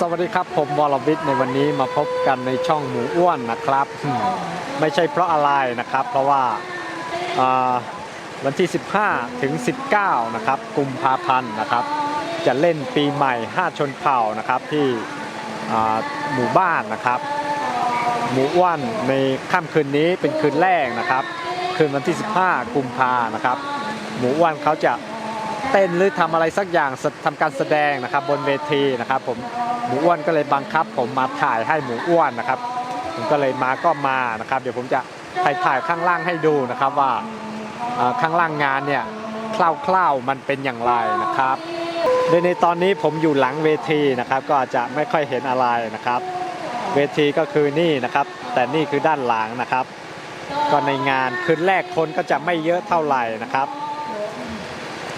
สวัสดีครับผมวรวิทย์ในวันนี้มาพบกันในช่องหมูอ้วนนะครับ ไม่ใช่เพราะอะไรนะครับ เพราะว่าวันที่ 15 ถึง 19 นะครับกุมภาพันธ์นะครับ จะเล่นปีใหม่ 5 ชนเผ่านะครับที่หมู่บ้านนะครับ หมูอ้วนในค่ำคืนนี้เป็นคืนแรกนะครับ คืนวันที่ 15 กุมภานะครับ หมูอ้วนเขาจะเต้นหรือทำอะไรสักอย่างทำการแสดงนะครับบนเวทีนะครับ ผม หมูอ้วนก็เลยบังคับ ผมมาถ่ายให้หมูอ้วนนะครับ ผมก็เลยมาก็มานะครับ เดี๋ยวผมจะถ่ายถ่ายข้างล่างให้ดูนะครับว่าข้างล่างงานเนี่ยคร่าวๆมันเป็นอย่างไรนะครับโดยในตอนนี้ผมอยู่หลังเวทีนะครับ ก็จจะไม่ค่อยเห็นอะไรนะครับ เวทีก็คือนี่นะครับ แต่นี่คือด้านหลังนะครับ ก็ในงานคืนแรกคนก็จะไม่เยอะเท่าไหร่นะครับ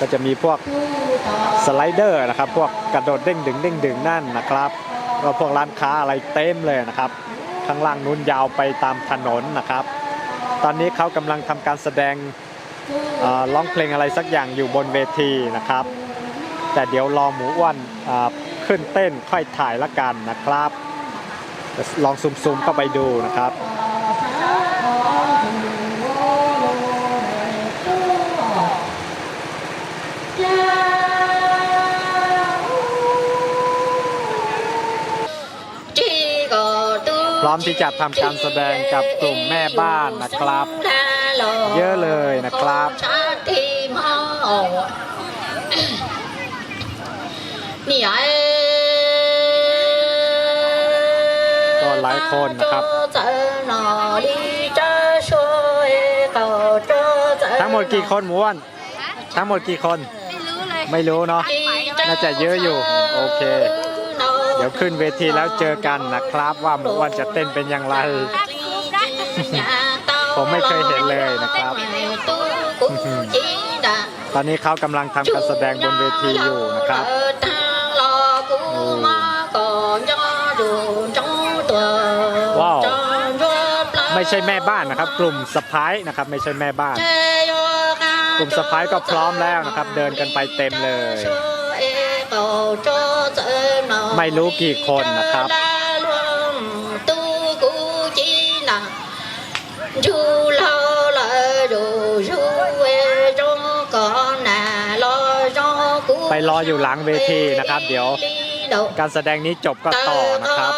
ก็จะมีพวกสไลเดอร์นะครับ พวกกระโดดเด้งดึงเด้งดึงนั่นนะครับก็พวกร้านค้าอะไรเต็มเลยนะครับ ข้างล่างนู้นยาวไปตามถนนนะครับ ตอนนี้เขากำลังทำการแสดงร้องเพลงอะไรสักอย่างอยู่บนเวทีนะครับ แต่เดี๋ยวรอหมูอ้วนขึ้นเต้นค่อยถ่ายละกันนะครับ ลองซูมๆเข้าไปดูนะครับ พ ร้อมที่จะทำการแสดงกับกลุ่มแม่บ้านนะครับ เยอะเลยนะครับนี่ไอ้ก็หลายคนนะครับทั้งหมดกี่คนหมูอ้วนทั้งหมดกี่คน ไม่รู้เลย ไม่รู้เนาะ น่าจะเยอะอยู่ โอเคเดี๋ยวขึ้นเวทีแล้วเจอกันนะครับว่าหมูอ้วนจะเต้นเป็นอย่างไร ผมไม่เคยเห็นเลยนะครับ ตอนนี้เขากำลังทำการแสดงบนเวทีอยู่นะครับว้าวไม่ใช่แม่บ้านนะครับ กลุ่มสะพ้ายนะครับ ไม่ใช่แม่บ้าน กลุ่มสะพ้ายก็พร้อมแล้วนะครับ เดินกันไปเต็มเลย ไม่รู้กี่คนนะครับไปรออยู่หลังเวทีนะครับ เดี๋ยวการแสดงนี้จบก็ต่อนะครับ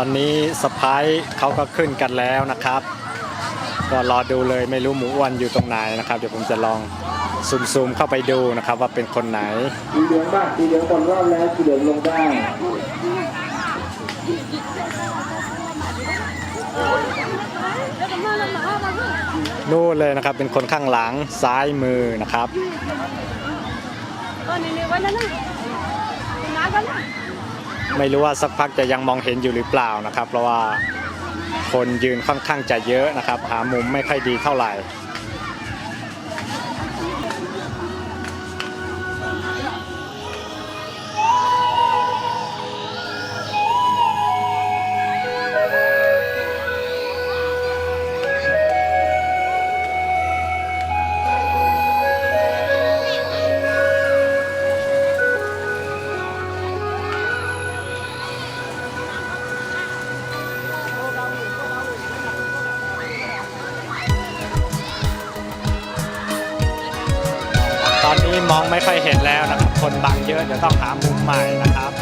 ตอนนี้สะพ้ายเขาก็ขึ้นกันแล้วนะครับ ก็รอดูเลยไม่รู้หมูอ้วนอยู่ตรงไหนนะครับ เดี๋ยวผมจะลองซูมๆเข้าไปดูนะครับ ว่าเป็นคนไหนสีเหลืองบ้างสีเหลืองก่อนรอบแล้วสีเหลืองลงได้นู่นเลยนะครับเป็นคนข้างหลังซ้ายมือนะครับเออนี่ๆไว้แล้วนะน้ำกันนะ ไม่รู้ว่าสักพักจะยังมองเห็นอยู่หรือเปล่านะครับ เพราะว่าคนยืนค่อนข้างจะเยอะนะครับ หามุมไม่ค่อยดีเท่าไหร่ นี้มองไม่ค่อยเห็นแล้วนะครับ คนบังเยอะเดี๋ยวต้องหามุมใหม่นะครับ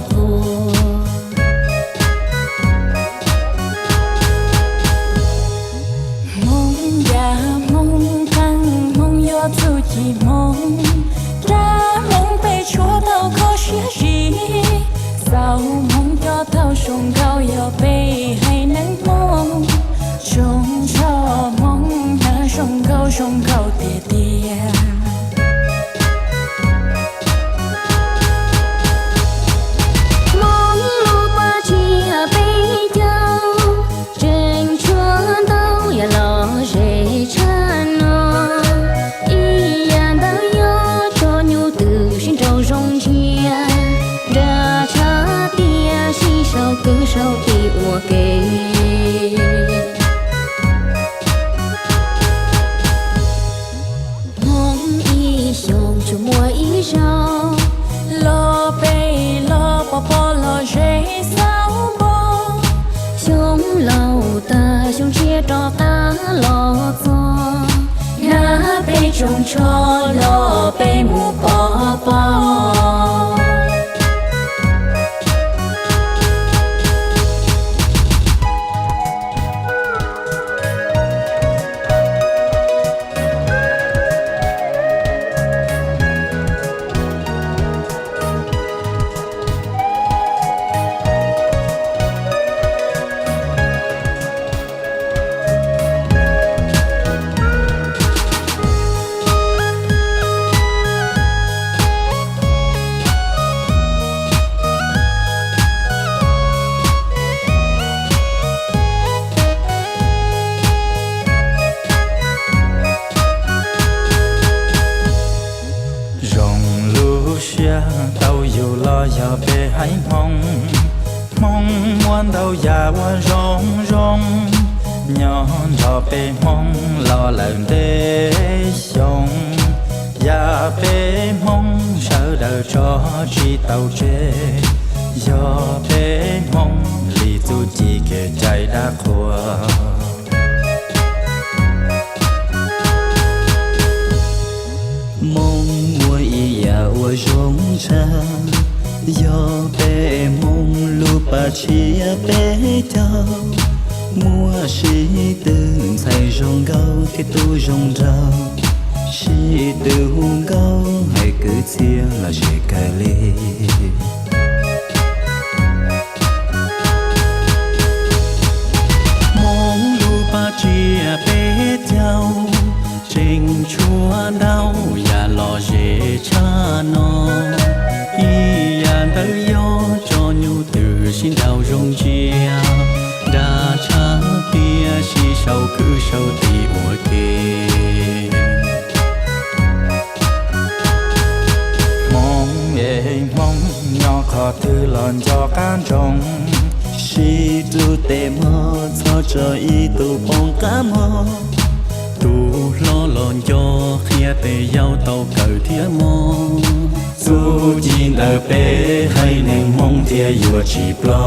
pool. น้าเป้จงชอบน้าเป้หมูป่าป่า con muốn đâu ya wa rong rong nhỏ cho bê mong lo lần đê xong già bê mong sợ đời cho chi tàu chê do bê mong lì tu chỉ kể chạy đã khua mong mua y ya ua rong cha do bé mong lu bà chia bé trao mua sĩ từng say rong gâu thì tu rong rau. Sĩ từ hung gâu hay cứ chia là chỉ cài lê mong lu bà chia bé trao trình chua đau và lò dễ cha non. 笑容家，大茶别西少歌手替我给。梦也梦，那可突然就感动。西都得么，操着一肚碰干么？ ลอนจอเขียเตยาวเต่าเกิาเทียมองสู้จีนเอเปให้หนึ่งมงเทียยัวชีปลอ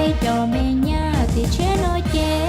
Ведь до меня ты черноте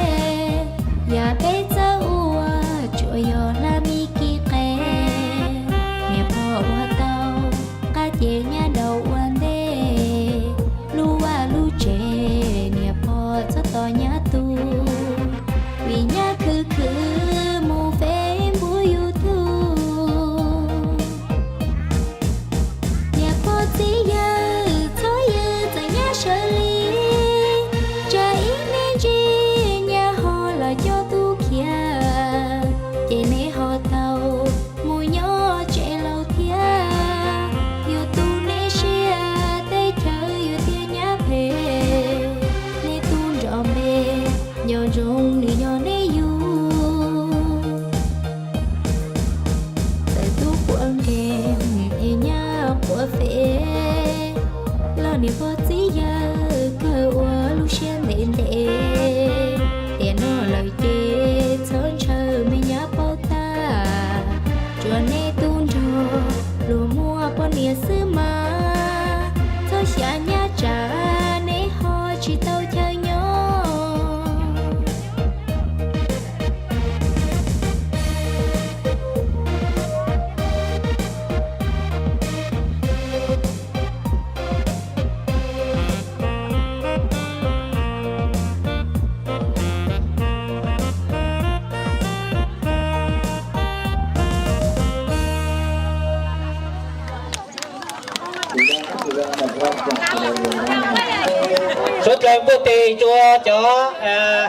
chúa chua ờ,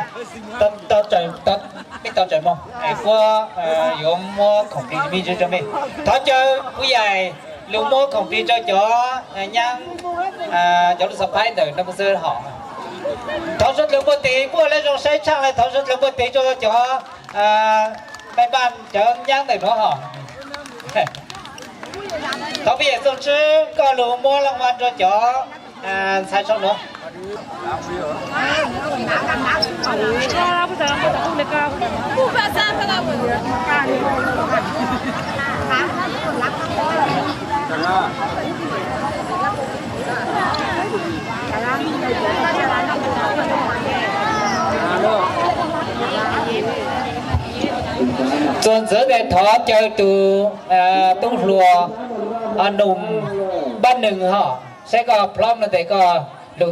tất tất trời tất biết tất trời mong. Ai qua dùng mua không đi mi cho mình thọ chơi quý dài lưu mua không đi cho chó ờ, nhang ờ, cháu được sắp hai đời năm xưa họ. Thọ rất lượng bơ tiền, mua lấy trong xe trang này thọ rất lượng bơ tiền cho chó bài bàn chó nhang để nó họ. Thọ bây giờ xong chứ có lưu mua lòng ăn cho chó sai xong nữa. 사람 사람 보다 오래 가고 부가 사람하고 가니 Tuần giữa bên thó chơi từ tung lùa nùng ban nừng họ sẽ có plom là thế có หน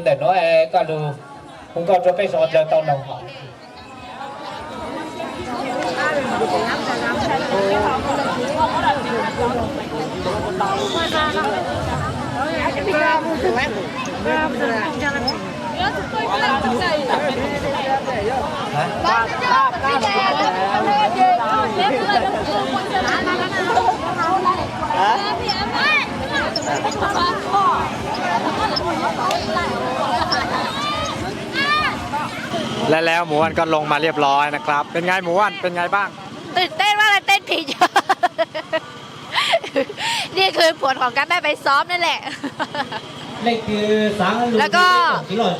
ึ่งฮะใช่ก็พร้อมแล้ว แต่ก็ลุงแต่น้อยเอ่อก็ดูผมก็จะไปสอนเจอตอนหนึ่งฮะและแล้วหมูอ้วนก็ลงมาเรียบร้อยนะครับ เป็นไงหมูอ้วนเป็นไงบ้าง ตื่นเต้นมากเลยเต้นผิดเยอะนี่คือผลของการได้ไปซ้อมนั่นแหละ นี่คือสางแล้วก็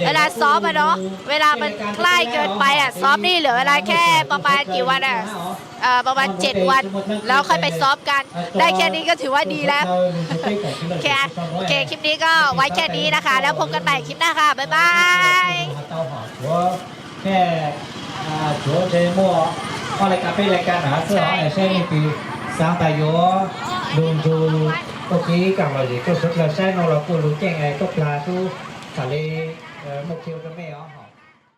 เวลาซ้อมอะเนาะ เวลามันใกล้เกินไปอะซ้อมนี่เหลือเวลาแค่ประมาณกี่วันอะเอ่อ ประมาณ 7 วัน แล้วค่อยไปซ้อมกัน ได้แค่นี้ก็ถือว่าดีแล้วโอเคอะโอเคคลิปนี้ก็ไว้แค่นี้นะคะ แล้วพบกันใหม่คลิปหน้าค่ะ บ๊ายบายแค่ชัวเจมัวก็รายการเป็นรายการหาเสื้อไอ้ใช่นี่คือสามตายโยดูดูโอเคกับเราดิก็สุดเราใช้นเราปูรู้แจ้งไงก็ปลาทุกทะเลเอ่อมกเคียวกันไม่เอา